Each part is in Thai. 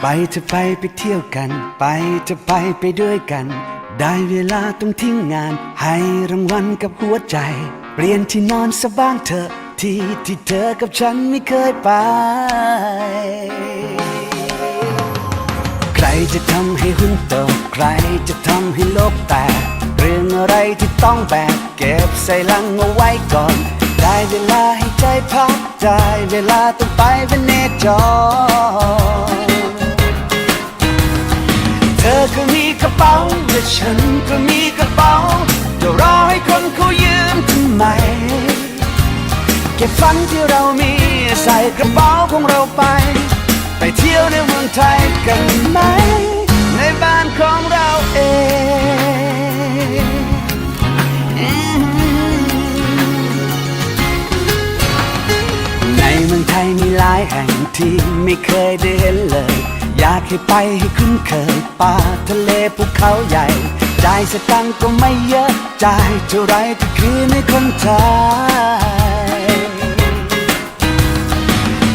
เธอะไปไปเที่ยวกัน ไปเธอะไปไปด้วยกัน ได้เวลาต้องทิ้งงาน ให้รางวัลกับหัวใจ เปลี่ยนที่นอนสบ้างเถอะที่ที่เธอกับฉันไม่เคยไป ใครจะทำให้หุ้นตกใครจะทำให้โลกแตกเรื่องอะไรที่ต้องแบกเก็บใส่ลังเอาไว้ก่อน ได้เวลาให้ใจพักได้เวลาต้องไปเวเนจร เป๋าและฉันก็มีกระเป๋าจะรอให้คนเขายืมทำไม เก็บฝันที่เรามีใส่กระเป๋าของเราไป ไปเที่ยวในเมืองไทยกันไหม ในบ้านของเราเองในเมืองไทยมีหลายแห่งที่ไม่เคยได้เห็นเลย อยากให้ไปให้คุ้นเคยป่าทะเลภูเขาใหญ่ จ่ายสตังก็ไม่เยอะ จ่ายเท่าไรก็คืนให้คนไทย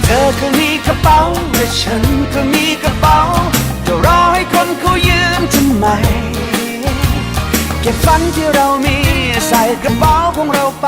เธอก็มีกระเป๋าและฉันก็มีกระเป๋าจะรอให้คนเขายืมทำไม เก็บฝันที่เรามีใส่กระเป๋าของเราไป